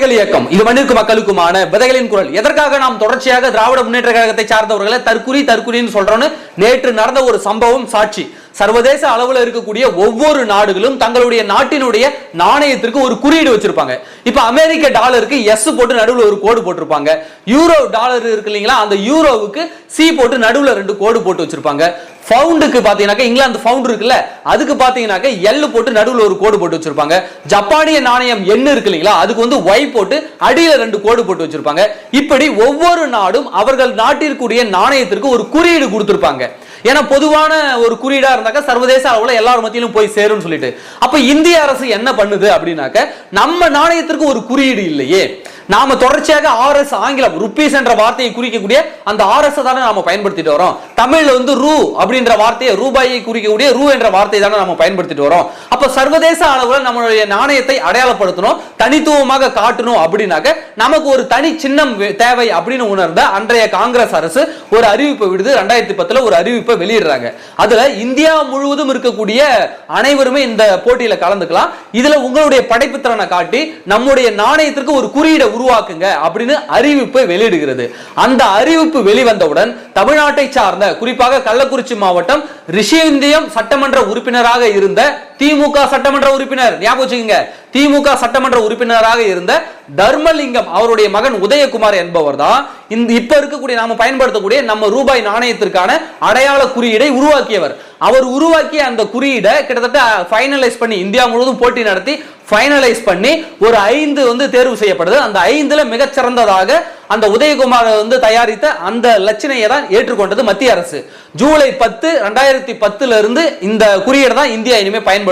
விதைகள் இயக்கம். இது மண்ணிற்கு மக்களுக்குமான விதைகளின் குரல். எதற்காக நாம் தொடர்ச்சியாக திராவிட முன்னேற்ற கழகத்தை சார்ந்தவர்களை தற்குறி தற்குறின்னு சொல்றோன்னு நேற்று நடந்த ஒரு சம்பவம் சாட்சி. சர்வதேச அளவுல இருக்கக்கூடிய ஒவ்வொரு நாடுகளும் தங்களுடைய நாட்டினுடைய நாணயத்திற்கு ஒரு குறியீடு வச்சிருப்பாங்க. இப்ப அமெரிக்க டாலருக்கு எஸ் போட்டு நடுவுல ஒரு கோடு போட்டிருப்பாங்க. யூரோ டாலர் இருக்கு இல்லைங்களா? அந்த யூரோவுக்கு சி போட்டு நடுவுல ரெண்டு கோடு போட்டு வச்சிருப்பாங்க. பவுண்டுக்கு பார்த்தீங்கன்னாக்கா இங்கிலாந்து பவுண்ட் இருக்குல்ல அதுக்கு பார்த்தீங்கன்னாக்கா எல் போட்டு நடுவில் ஒரு கோடு போட்டு வச்சிருப்பாங்க. ஜப்பானிய நாணயம் என்ன இருக்கு இல்லைங்களா அதுக்கு வந்து ஒய் போட்டு அடியில் ரெண்டு கோடு போட்டு வச்சிருப்பாங்க. இப்படி ஒவ்வொரு நாடும் அவர்கள் நாட்டிற்குரிய நாணயத்திற்கு ஒரு குறியீடு கொடுத்துருப்பாங்க. ஏன்னா பொதுவான ஒரு குறியீடா இருந்தாக்க சர்வதேச அளவுல எல்லார் மத்தியிலும் போய் சேரும்னு சொல்லிட்டு. அப்ப இந்திய அரசு என்ன பண்ணுது அப்படின்னாக்க நம்ம நாணயத்திற்கு ஒரு குறியீடு இல்லையே. நாம தொடர்ச்சியாக ஆர்எஸ் ஆங்கிலம் ருப்பீஸ் என்ற வார்த்தையை குறிக்கக்கூடிய அந்த ஆர்எஸ் தானே நாம பயன்படுத்திட்டு வரோம். தமிழ்ல வந்து ரூ அப்படின்ற வார்த்தையை ரூபாயை குறிக்கக்கூடிய ரூ என்ற வார்த்தையை தானே நம்ம பயன்படுத்திட்டு வரோம். அப்ப சர்வதேச அளவுல நம்மளுடைய நாணயத்தை அடையாளப்படுத்தணும் தனித்துவமாக காட்டணும் அப்படின்னாக்க நமக்கு ஒரு தனி சின்னம் தேவை அப்படின்னு உணர்ந்த அன்றைய காங்கிரஸ் அரசு ஒரு அறிவிப்பை விடுது. ரெண்டாயிரத்தி பத்துல ஒரு அறிவிப்பை வெளியிடுறாங்க. அதுல இந்தியா முழுவதும் இருக்கக்கூடிய அனைவருமே இந்த போட்டியில கலந்துக்கலாம். இதுல உங்களுடைய படைப்புத்திறனை காட்டி நம்முடைய நாணயத்திற்கு ஒரு குறியீடை உருவாக்குங்க அப்படின்னு அறிவிப்பு வெளியிடுகிறது. அந்த அறிவிப்பு வெளிவந்தவுடன் தமிழ்நாட்டை சார்ந்த குறிப்பாக கள்ளக்குறிச்சி மாவட்டம் ரிஷேந்தியம் சட்டமன்ற உறுப்பினராக இருந்த திமுக சட்டமன்ற உறுப்பினர் ஞாபகம் வச்சுக்கோங்க. திமுக சட்டமன்ற உறுப்பினராக இருந்த தர்மலிங்கம் அவருடைய மகன் உதயகுமார் என்பவர் தான் இந்த இப்ப இருக்கக்கூடிய நாம பயன்படுத்தக்கூடிய நம்ம ரூபாய் நாணயத்திற்கான அடையாள குறியீடை உருவாக்கியவர். அவர் உருவாக்கிய அந்த குறியீடை கிட்டத்தட்ட ஃபைனலைஸ் பண்ணி இந்தியா முழுவதும் போட்டி நடத்தி ஃபைனலைஸ் பண்ணி ஒரு ஐந்து வந்து தேர்வு செய்யப்படுது. அந்த ஐந்துல மிகச்சிறந்ததாக அந்த உதயகுமார் வந்து தயாரித்த அந்த லட்சணையை தான் ஏற்றுக்கொண்டது மத்திய அரசு. ஜூலை பத்து ரெண்டாயிரத்தி பத்துல இருந்து இந்த குறியீடு தான் இந்தியா இனிமே பயன்படுத்தும்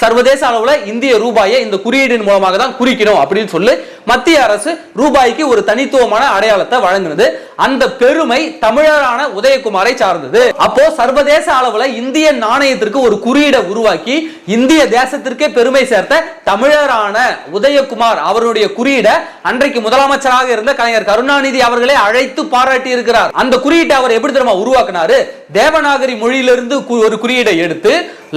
சர்வதேச அளவுல இந்திய ரூபாயை இந்த குறியீடின் மூலமாக தான் குறிக்கணும் அப்படின்னு சொல்லி மத்திய அரசு ரூபாய்க்கு ஒரு தனித்துவமான அடையாளத்தை வழங்கினது. அந்த பெருமை தமிழரான உதயகுமாரை சார்ந்தது. அப்போ சர்வதேச அளவுல இந்திய நாணயத்திற்கு ஒரு குறியீடை உருவாக்கி இந்திய தேசத்திற்கே பெருமை சேர்த்த தமிழரான உதயகுமார் அவருடைய குறியீடை அன்றைக்கு முதலமைச்சராக இருந்த கலைஞர் கருணாநிதி அவர்களே அழைத்து பாராட்டி இருக்கிறார் அந்த குறியீட்டை அவர் எப்படி தெரியுமா உருவாக்கினாரு? தேவநாகரி மொழியிலிருந்து ஒரு குறியீடை எடுத்து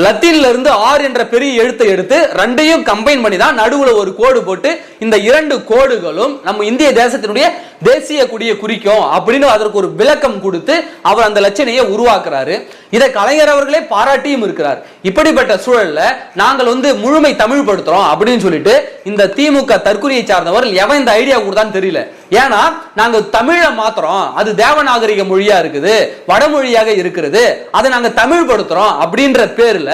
லத்தீன்ல இருந்து ஆர் என்ற பெரிய எழுத்தை எடுத்து ரெண்டையும் கம்பைன் பண்ணி தான் நடுவுல ஒரு கோடு போட்டு இந்த இரண்டு கோடுகளும் நம்ம இந்திய தேசத்தினுடைய தேசிய கொடியை குறிக்கும் அப்படின்னு அதற்கு ஒரு விளக்கம் கொடுத்து அவர் அந்த லட்சணையை உருவாக்குறாரு. இதை கலைஞர் அவர்களே பாராட்டியும் இருக்கிறார். இப்படிப்பட்ட சூழல்ல நாங்கள் வந்து முழுமை தமிழ் படுத்துறோம் அப்படின்னு சொல்லிட்டு இந்த திமுக தற்கொலையை சார்ந்தவர் எவன் இந்த ஐடியா கொடுத்தான்னு தெரியல. ஏன்னா நாங்க தமிழை மாத்துறோம். அது தேவநாகரிக மொழியா இருக்குது வடமொழியாக இருக்கிறது. அதை நாங்க தமிழ் படுத்துறோம் அப்படின்ற பேர்ல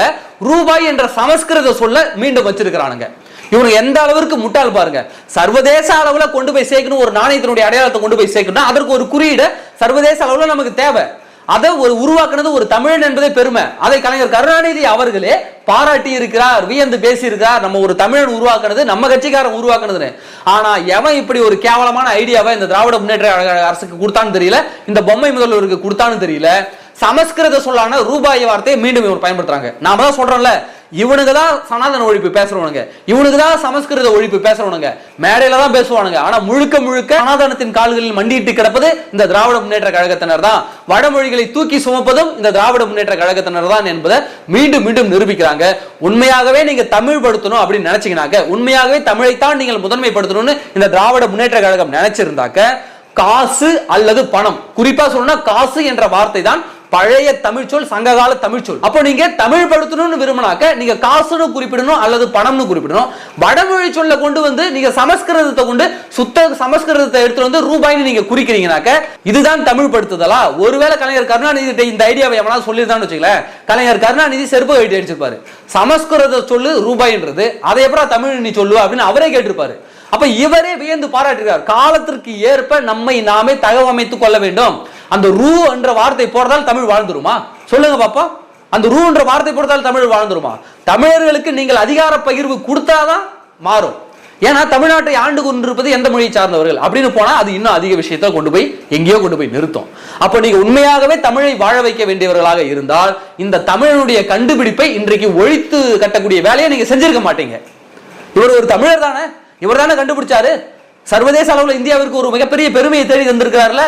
ரூபாய் என்ற சமஸ்கிருத சொல்ல மீண்டும் வச்சிருக்கிறானுங்க. இவனுக்கு எந்த அளவிற்கு முட்டாள் பாருங்க. சர்வதேச அளவுல கொண்டு போய் சேர்க்கணும் ஒரு நாணயத்தினுடைய அடையாளத்தை கொண்டு போய் சேர்க்கணும் அதற்கு ஒரு குறியீடு சர்வதேச அளவுல நமக்கு தேவை. அதை ஒரு உருவாக்குனது ஒரு தமிழன் என்பதே பெருமை. அதை கலைஞர் கருணாநிதி அவர்களே பாராட்டி இருக்கிறார் வியந்து பேசியிருக்கிறார். நம்ம ஒரு தமிழன் உருவாக்குனது நம்ம கட்சிக்காரன் உருவாக்குனதுன்னு. ஆனா எவன் இப்படி ஒரு கேவலமான ஐடியாவை இந்த திராவிட முன்னேற்ற அரசுக்கு கொடுத்தான்னு தெரியல இந்த பொம்மை முதல்வருக்கு கொடுத்தான்னு தெரியல சமஸ்கிருத சொல்லான ரூபாய் வார்த்தையை மீண்டும் இவர் பயன்படுத்துறாங்க. நாம தான் சொல்றோம்ல இவனுக்கு தான் சனாதன ஒழிப்பு பேசுறவனுங்க. இவனுக்கு தான் சமஸ்கிருத ஒழிப்பு பேசுறவனுங்க. மேடையில தான் பேசுவானுங்க. ஆனா முழுக்க முழுக்க சனாதனத்தின் கால்களில் மண்டிட்டு கிடப்பது இந்த திராவிட முன்னேற்ற கழகத்தினர் தான். வடமொழிகளை தூக்கி சுமப்பதும் இந்த திராவிட முன்னேற்ற கழகத்தினர் தான் என்பதை மீண்டும் மீண்டும் நிரூபிக்கிறாங்க. உண்மையாகவே நீங்க தமிழ் படுத்தணும் அப்படின்னு நினைச்சீங்கனாக்க உண்மையாகவே தமிழைத்தான் நீங்கள் முதன்மைப்படுத்தணும்னு இந்த திராவிட முன்னேற்ற கழகம் நினைச்சிருந்தாக்க காசு அல்லது பணம். குறிப்பா சொல்லணும்னா காசு என்ற வார்த்தை தான் பழைய தமிழ்ச்சொல் சங்ககால தமிழ்ச்சொல் அப்போ நீங்க தமிழ் படுத்தணும்னு விரும்பினாக்க நீங்க காசுன்னு குறிப்பிடணும் அல்லது பணம்னு குறிப்பிடணும். வடமொழி சொல்ல கொண்டு வந்து நீங்க சமஸ்கிருதத்தை கொண்டு சுத்த சமஸ்கிருதத்தை எடுத்து வந்து ரூபாய்னு நீங்க குறிக்கிறீங்கனாக்க இதுதான் தமிழ் படுத்துதலா ஒருவேளை கலைஞர் கருணாநிதி இந்த ஐடியாவை எவனா சொல்லியிருந்தான்னு வச்சுக்கல கலைஞர் கருணாநிதி செருப்பு கட்டி அடிச்சிருப்பாரு. சமஸ்கிருத சொல்லு ரூபாய்ன்றது. அதை எப்படா தமிழ் நீ சொல்லுவா அப்படின்னு அவரே கேட்டிருப்பாரு. அப்ப இவரே வியந்து பாராட்டுகிறார். காலத்திற்கு ஏற்ப நம்மை நாமே தகவமைத்துக் கொள்ள வேண்டும். அந்த ரூ என்ற வார்த்தை போறதால் தமிழ் வாழ்ந்துருமா? சொல்லுங்க பாப்பா. அந்த ரூ என்ற வார்த்தை போடுறதால் தமிழ் வாழ்ந்துருமா? தமிழர்களுக்கு நீங்கள் அதிகார பகிர்வு கொடுத்தாதான் மாறும். ஏன்னா தமிழ்நாட்டை ஆண்டு கொண்டிருப்பது எந்த மொழியை சார்ந்தவர்கள்? அப்படின்னு போனா அது இன்னும் அதிக விஷயத்தை கொண்டு போய் எங்கேயோ கொண்டு போய் நிறுத்தும். அப்ப நீங்க உண்மையாகவே தமிழை வாழ வைக்க வேண்டியவர்களாக இருந்தால் இந்த தமிழனுடைய கண்டுபிடிப்பை இன்றைக்கு ஒழித்து கட்டக்கூடிய வேலையை நீங்க செஞ்சிருக்க மாட்டீங்க. இவர் ஒரு தமிழர் தானே? இவர் தானே கண்டுபிடிச்சாரு? சர்வதேச அளவில் இந்தியாவிற்கு ஒரு மிகப்பெரிய பெருமையை தேடி தந்திருக்கிறார்ல?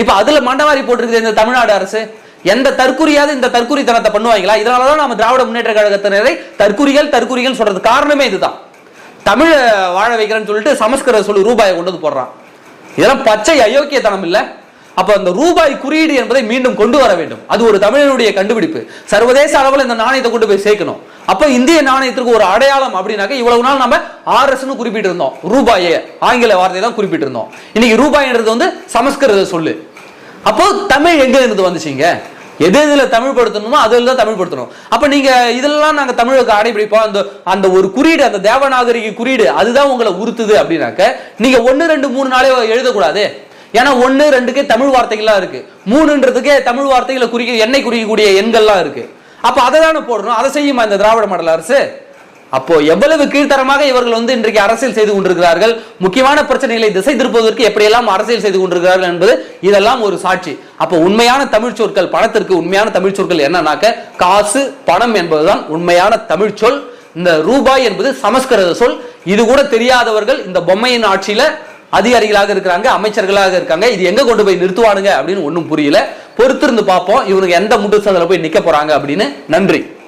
இப்போ அதில் மண்டவாரி போட்டிருக்குது இந்த தமிழ்நாடு அரசு. எந்த தற்குறியாவது இந்த தற்குறித்தனத்தை பண்ணுவாங்களா? இதனாலதான் நம்ம திராவிட முன்னேற்ற கழகத்தினரை தற்குறிகள் தற்குறிகள் சொல்றது காரணமே இதுதான். தமிழை வாழ வைக்கிறேன்னு சொல்லிட்டு சமஸ்கிருத சொல்லி ரூபாயை கொண்டு வந்து போடுறான். இதெல்லாம் பச்சை அயோக்கியத்தனம் இல்லை. அப்போ அந்த ரூபாய் குறியீடு என்பதை மீண்டும் கொண்டு வர வேண்டும். அது ஒரு தமிழனுடைய கண்டுபிடிப்பு. சர்வதேச அளவில் இந்த நாணயத்தை கொண்டு போய் சேர்க்கணும். அப்ப இந்திய நாணயத்திற்கு ஒரு அடையாளம் அப்படின்னாக்க இவ்வளவு நாள் நம்ம ஆர்எஸ்னு குறிப்பிட்டு இருந்தோம் ரூபாயே ஆங்கில வார்த்தை தான் குறிப்பிட்டு இருந்தோம் இன்னைக்கு ரூபாய்ன்றது வந்து சமஸ்கிருத சொல்லு. அப்போ தமிழ் எங்க இருந்து வந்துச்சிங்க? எது எதுல தமிழ் படுத்தணுமோ அதுல தான் தமிழ் படுத்தணும் அப்ப நீங்க இதெல்லாம் நாங்க தமிழுக்கு அடைபிடிப்போம் அந்த அந்த ஒரு குறியீடு அந்த தேவநாகரிக குறியீடு அதுதான் உங்களை உறுத்துது அப்படின்னாக்க நீங்க ஒன்னு ரெண்டு மூணு நாளே எழுதக்கூடாது. ஏன்னா ஒன்னு ரெண்டுக்கே தமிழ் வார்த்தைகள்லாம் இருக்கு. மூணுன்றதுக்கே தமிழ் வார்த்தைகளை குறிக்க எண்ணெய் குறிக்கக்கூடிய எண்கள்லாம் இருக்கு. அப்போ அதை தானே போடணும்? அதை செய்யுமா இந்த திராவிட மாடல் அரசு? அப்போ எவ்வளவு கீழ்த்தரமாக இவர்கள் வந்து இன்றைக்கு அரசியல் செய்து கொண்டிருக்கிறார்கள்? முக்கியமான பிரச்சனைகளை திசை திருப்புவதற்கு எப்படியெல்லாம் அரசியல் செய்து கொண்டிருக்கிறார்கள் என்பது இதெல்லாம் ஒரு சாட்சி. அப்போ உண்மையான தமிழ் சொற்கள் பணத்திற்கு உண்மையான தமிழ் சொற்கள் என்னன்னாக்க காசு பணம் என்பதுதான் உண்மையான தமிழ் சொல். இந்த ரூபாய் என்பது சமஸ்கிருத சொல். இது கூட தெரியாதவர்கள் இந்த பொம்மையின் ஆட்சியில அதிகாரிகளாக இருக்கிறாங்க அமைச்சர்களாக இருக்காங்க. இது எங்க கொண்டு போய் நிறுத்துவானுங்க அப்படின்னு ஒன்றும் புரியல. பொறுத்திருந்து பார்ப்போம். இவனுக்கு எந்த முட்டு சந்தில போய் நிக்க போறாங்க அப்படின்னு நன்றி.